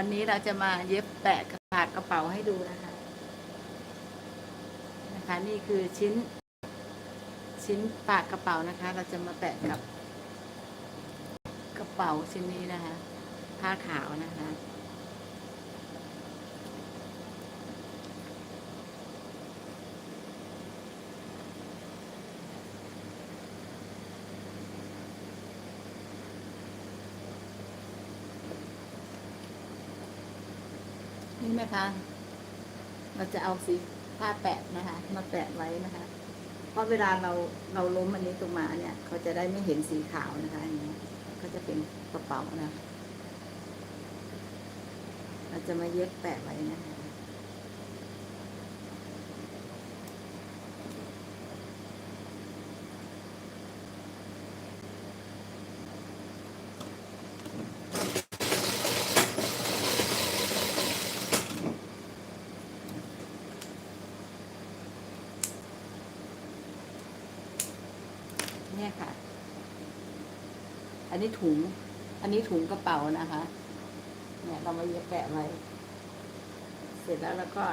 วันนี้เราจะมาเย็บแปะกระปากกระเป๋าให้ดูนะคะ นะคะ นี่คือชิ้น ชิ้นปากกระเป๋านะคะ เราจะมาแปะกับกระเป๋าชิ้นนี้นะคะ ผ้าขาวนะคะ นี่นะคะ เราจะเอาสีผ้าแปะนะคะ มาแปะไว้นะคะ เพราะเวลาเราเราล้มอันนี้ตรงมาเนี่ย เขาจะได้ไม่เห็นสีขาวนะคะอย่างเงี้ยก็จะเป็นกระเป๋านะ เราจะมาเย็บแปะไว้นะคะ นนี้ถุง อันนี้ถุงกระเป๋านะคะ เนี่ยเรามาเย็บแปะไว้ เสร็จแล้วแล้วก็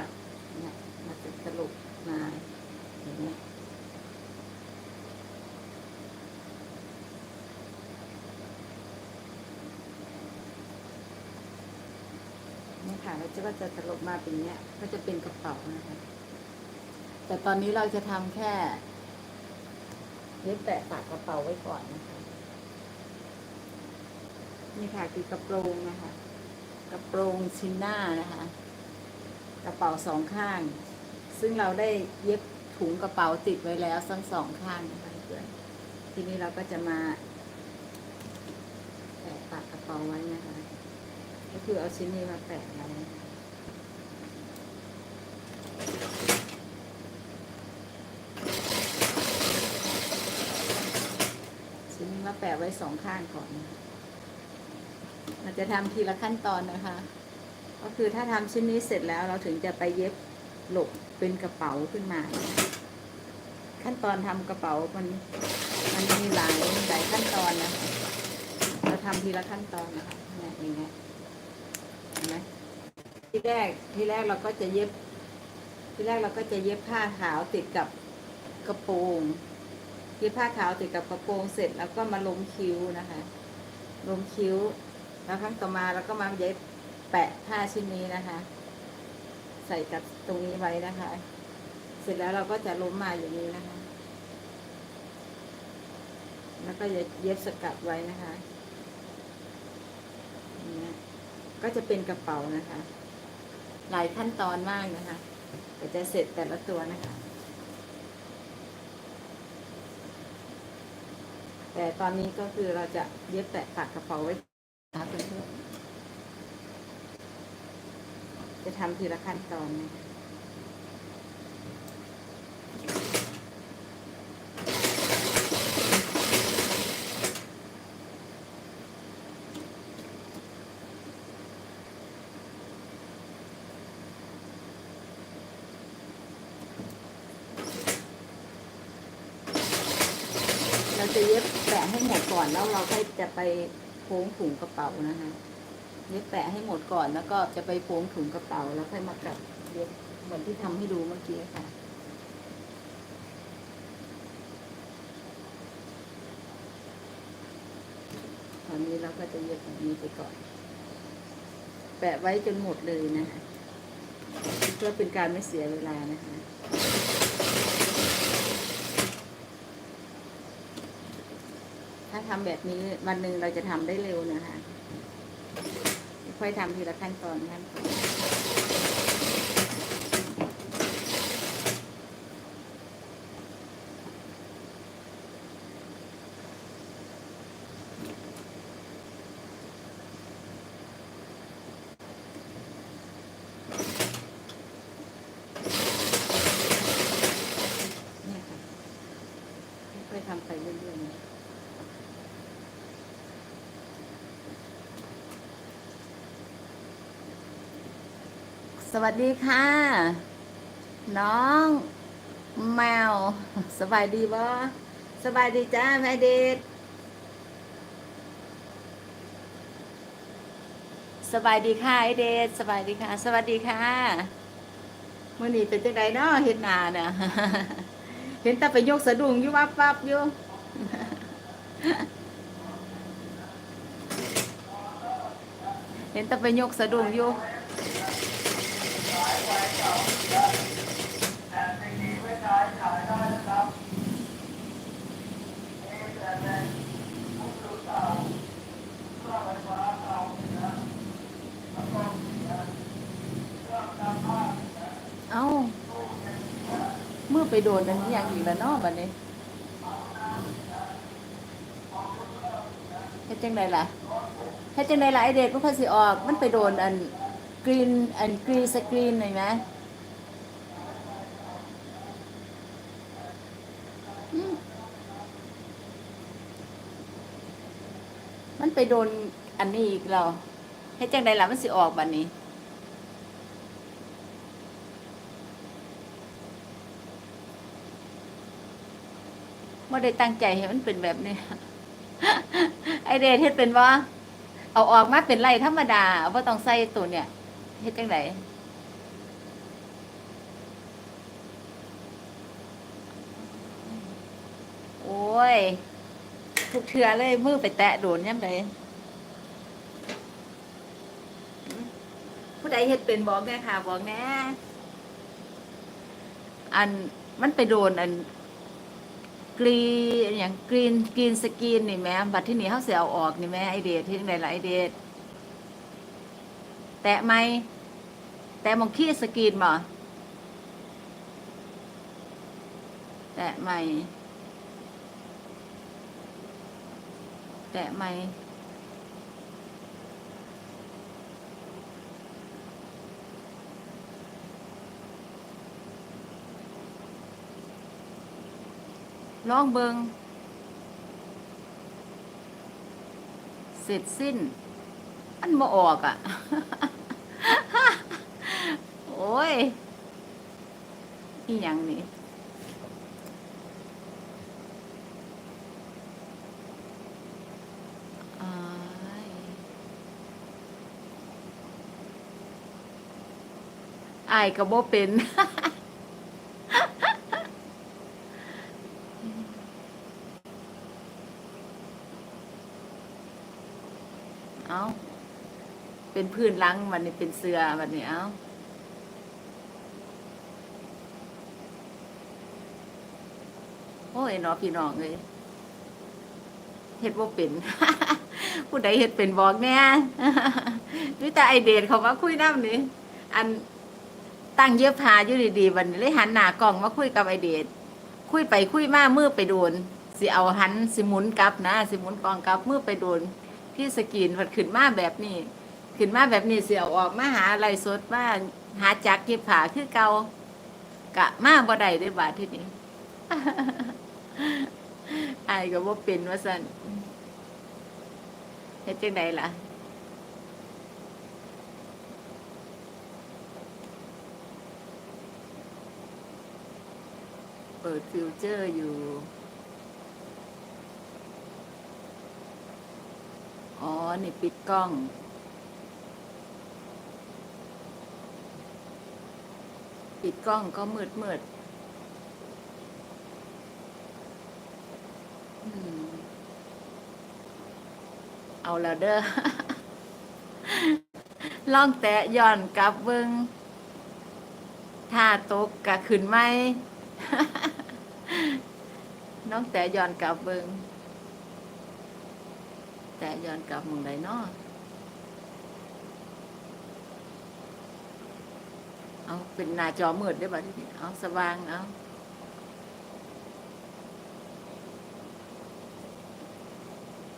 เนี่ยมาสรุปมาอย่างเงี้ยนี่ค่ะเราจะก็จะสรุปมาเป็นเนี้ย ก็จะเป็นกระเป๋านะคะ แต่ตอนนี้เราจะทำแค่เย็บแปะปากกระเป๋าไว้ก่อนนะคะ นี่ค่ะคือกระโปรงนะคะ กระโปรงชิ้นหน้านะคะ กระเป๋าสองข้าง ซึ่งเราได้เย็บถุงกระเป๋าติดไว้แล้วทั้งสองข้างนะคะเพื่อนทีนี้เราก็จะมาแปะปากกระเป๋าไว้นะคะ ก็คือเอาชิ้นนี้มาแปะไว้ชิ้นนี้มาแปะไว้สองข้างก่อนนะคะ เราจะทำทีละขั้นตอนนะคะ ก็คือถ้าทำชิ้นนี้เสร็จแล้วเราถึงจะไปเย็บหลบเป็นกระเป๋าขึ้นมา ขั้นตอนทำกระเป๋ามันมันมีหลายหลายขั้นตอนนะเราทำทีละขั้นตอนนะคะเนี่ยอย่างเงี้ยเห็นไหมที่แรกที่แรกเราก็จะเย็บ ที่แรกเราก็จะเย็บผ้าขาวติดกับกระโปรงเย็บผ้าขาวติดกับกระโปรงเสร็จแล้วก็มาลงคิ้วนะคะ ลงคิ้ว แล้วครั้งต่อมาเราก็มาเย็บแปะผ้าชิ้นนี้นะคะ ใส่กับตรงนี้ไว้นะคะ เสร็จแล้วเราก็จะล้มมาอย่างนี้นะคะ แล้วก็เย็บสกัดไว้นะคะอย่ก็จะเป็นกระเป๋านะคะ หลายขั้นตอนมากนะคะก็จะเสร็จแต่ละตัวนะคะ แต่ตอนนี้ก็คือเราจะเย็บแปะปากกระเป๋าไว้ คะเพื่อนๆจะทำทีละขั้นตอนนะคะเราจะเย็บแปะให้หมดก่อนแล้วเราค่อยจะไป โค้งถุงกระเป๋านะคะเย็บแปะให้หมดก่อนแล้วก็จะไปโค้งถุงกระเป๋าแล้วค่อยมากลับเย็บเหมือนที่ทำให้ดูเมื่อกี้ค่ะตอนนี้เราก็จะเย็บแบบนี้ไปก่อน แปะไว้จนหมดเลยนะคะเพื่อเป็นการไม่เสียเวลานะคะ ถ้า ทำแบบนี้วันหนึ่งเราจะทำได้เร็วนะคะ ค่อยทำทีละขั้นตอนขั้นตอนเนี่ยค่ะ ค่อยๆทำไปเรื่อยๆนะ สวัสดีค่ะ น้อง แมว สบายดีบ่สบายดีจ้าแม่เดชสบายดีค่ะไอเดชสบายดีค่ะ สวัสดีค่ะมื่อนี้เป็นจังไดเนาะเฮ็ดนาเนี่ยเห็นแต่ไปยกสะดุ้งอยู่วับวับอยู่เห็นแต่ไปยกสะดุ้งอยู่ เอาเมื่อไปโดนอันนี้อย่างอีกแล้วเนาะบัดนี้เฮ็ดจังไดล่ะเฮ็ดจังไดล่ะไอเด็กมันค่อยสิออก มันไปโดนอัน กรีนอันกรีสกรีนหนไหมอืมมันไปโดนอันนี้อีกแล้วเฮ็ดจังไดล่ะมันสิออกบัดนี้ ไม่ได้ตั้งใจให้มันเป็นแบบนี้ ไอเดทเฮ็ดเป็นว่าเอาออกมาเป็นไรธรรมดาว่าต้องใส่ตัวเนี่ย เฮ็ดจังไดโอ้ย ทุกเทือเลยมือไปแตะโดนย่ำใดผู้ใดเฮ็ดเป็นบอกแน่ค่ะ บอกแน่อันมันไปโดนอันกรีอย่างกรีนกรีนสกรีนนี่แม่บัดที่นี่เขาเสียเอาออกนี่แม่ไอเดทที่ไหนล่ะไอเดท แตะไหมแตะมองขี้สกรีนบ่แตะไหมแตะไหมลองเบิงเสร็จสิ้นมันมาออกอะ โอ้ยอีหยังนี่อ้ายอายก็บ่เป็นเอาเป็นพื้นหลังมันนี่เป็นเสือมันนี่เอา โอ้ยเนาะพี่น้องเลยเฮ็ดว่าเป็น ผู้ใดเฮ็ดเป็นบอกแน่นี่แต่ไอเดทเขามาคุยน้ำนี่อันตั้งเย็บผ้าอยู่ดีๆวันนี้เลยหันหน้ากล่องมาคุยกับไอเดทคุยไปคุยมามือไปโดนสิเอาหันสิหมุนกลับนะสิหมุนกล่องกลับมือไปโดนพี่สกินมันขึ้นมาแบบนี้ขึ้นมาแบบนี้เสียออกมาหาอะไรสดมาหาจักเก็บผ้าคือเกากะมาบ่ได้ได้บาทที่นี้ อายก็บ่เป็นว่าซั่นเฮ็ดจังไดล่ะเปิดฟิวเจอร์อยู่ อ๋อ นี่ปิดกล้องปิดกล้องก็มืดมืดอืม เอาแล้วเด้อล่องแตะย่อนกลับเบิงถ้าตกกะขึ้นไหมน้องแตะย่อนกลับเบิงแต่ย้อนกลับมึงไดเนาะเอาเป็นหน้าจอมืดได้ป่ะที่เอาสว่างเอา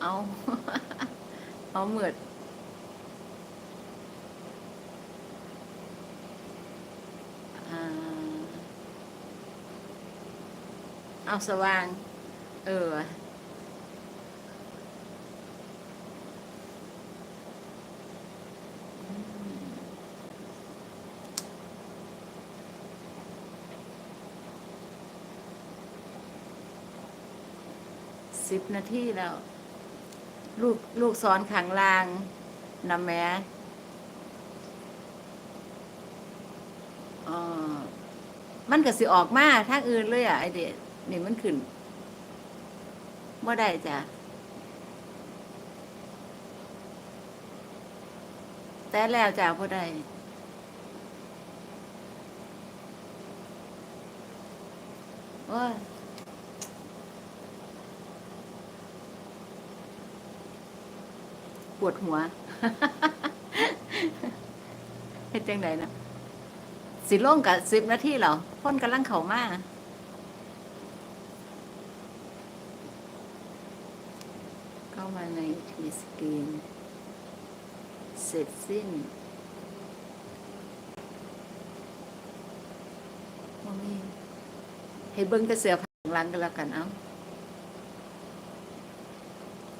เอาเอาเมือ่าเอาสว่าง เออสิบนาทีแล้ว ลูกลูกซ้อนขังลางนะแม่อมันก็สิออกมาทางอื่นเลยอะไอเดีดนี่มันขึ้นเมื่อได้จ้ะแต่แล้วจ้ะพอได้โอ้ ปวดหัวเฮ็ดจังไดนะสิลงกับสิบนาทีเหรอพ่นกำลังเข่ามาเข้ามาในทีสกรีนเสร็จสิ้นว่ามีให้เบิ้งกระเสือผังหลังกันแล้วกันเอา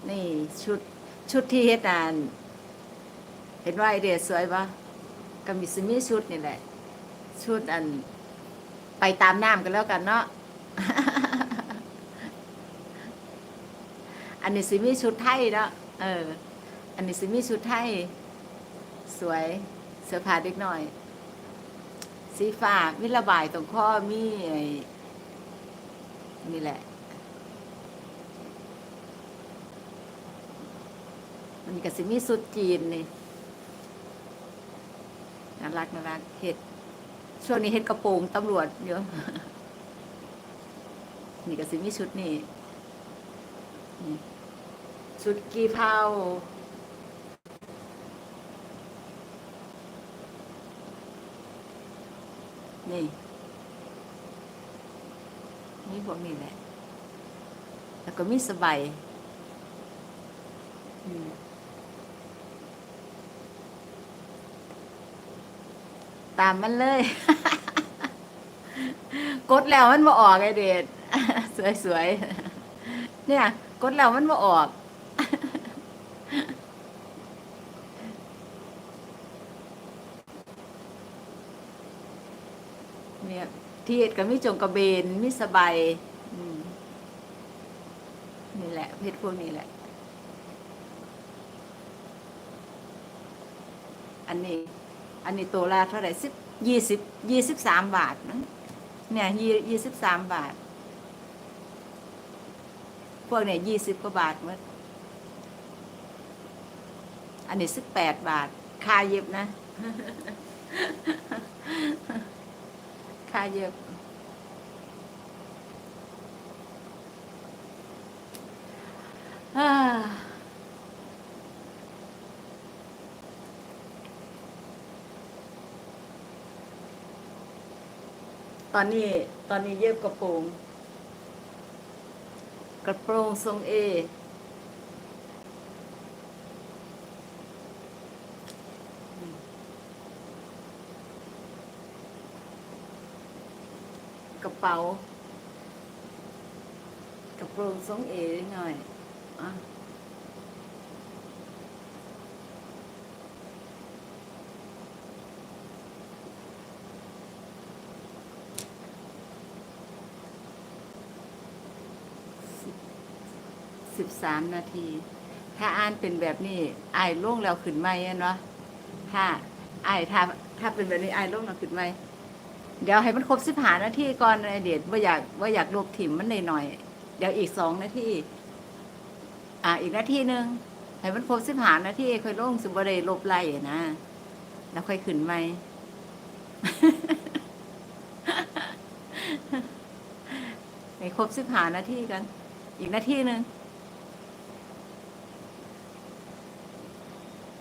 นี่ชุด ชุดที่เฮ็ดนาน เห็นว่าไอเดียสวยปะก็มีซิมีชุดนี่แหละ ชุดอัน ไปตามน้ำกันแล้วกันเนาะอันนี้สิมีชุดไทยเนาะเออ อันนี้สิมีชุดไทย สวยเสื้อผ้าเด็กหน่อย สีฟ้ามีระบายตรงข้อมีไอนี่แหละ มันก็สิมีสุดจีนนี่น่ารักน่ารักเห็ดช่วงนี้เฮ็ดกระโปรงตำรวจเยอะนี่ก็สิมีชุดนี่ชุดกีเพานี่นี่พวกนี้แหละ แล้วก็มีสบายอืม ตามมันเลย กดแล้วมันมาออกไอเดดสวยๆ เนี่ย กดแล้วมันมาออกเนี่ยเที่เอ็ดก็มีจงกระเบนมีสบายนี่แหละ เพชรพวกนี้แหละ อันนี้ อันนี้ตัวละเท่าไหร่สิบยี่สิบยี่สิบสามบาทนะเนี่ยยี่ยี่สิบสามบาท พวกเนี่ยยี่สิบกว่าบาทหมดอันนี้สิบแปดบาท ค่าเย็บนะ ค่าเย็บ อนนี้ตอนนี้เย็บกระโปรง กระโปรงทรงเอกระเป๋ากระโปรงทรงเอหน่อยอะ สามนาที ถ้าอ่านเป็นแบบนี้ไอายล่งแล้วขึ้นไหมเนาะถ้าไอายถ้าถ้าเป็นแบบนี้ไอายล่งแล้วขึ้นไหมเดี๋ยวให้มันครบสิบหานาทีก่อนไอเดดว่าอยากว่าอยากลบถิ่มมันหน่อยๆเดี๋ยวอีกสองนาทีอ่าอีกนาทีหนึ่งให้มันครบสิบหานาทีค่อยลงสุบได้ลบไล่นะแล้วค่อยขึ้นไหมให้ครบสิบหานาทีกัน อีกนาทีหนึ่ง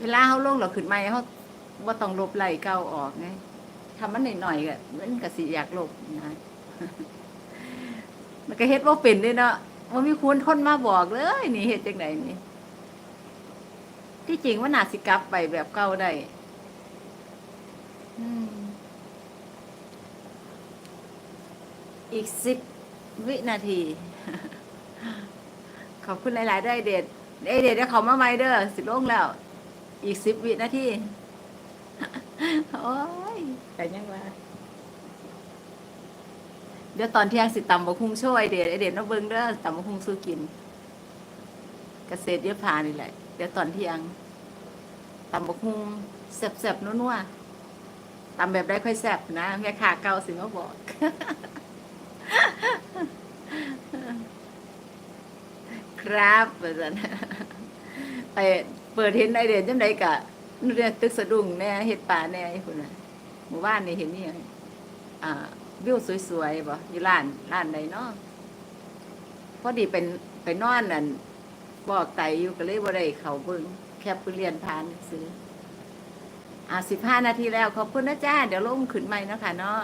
เวลาเขาลงเราขึ้นไหมเขาว่าต้องลบไล่เก้าออกไงทำมันหน่อยๆก็มันก็สิอยากลบนะมันก็เฮ็ดว่าเป็นด้วยเนาะว่ามีคุณคนมาบอกเลย นี่เฮ็ดจังไดนี่ที่จริงว่าน่าสิกลับไปแบบเก่าได้อีกสิบวินาที ขอบคุณหลาย ๆ ได้เด็ดไอเด็ดเดี๋ยวเขามาใหม่เด้อสิลงแล้ว อีกสิบวินาทีโอ้ยแต่ยังว่าเดี๋ยวตอนเที่ยงสิตำบะคุงช่วยเด็ดเด็ดมาเบิ้งเด้อตำบะคุงสู้กิน เกษตรเยอะพานี่แหละ เดี๋ยวตอนเที่ยงตำบะคุงแซ่บๆนัวๆตำแบบได้ค่อยแซ่บนะแม่ค้าเก่าสิมาบอกครับว่าซั่นไป เปิดเห็นไอเดียจังไดกะนเรียตึกสะดุ้งแน่เฮ็ดป่าแน่ไอ้พุ่นน่ะหมู่บ้านนี่เห็นนี่ยังอ่าวิวสวยๆบ่อยู่ร้านร้านใดเนาะพอดีเป็นไปนอนนั่นบอกไตอยู่ก็เลยบ่ได้เข้าเบิ่งแค่ไปเรียนผ่านซื้ออ่า15นาทีแล้วขอบคุณนะจ้า เดี๋ยวลงขึ้นใหม่นะค่ะเนาะ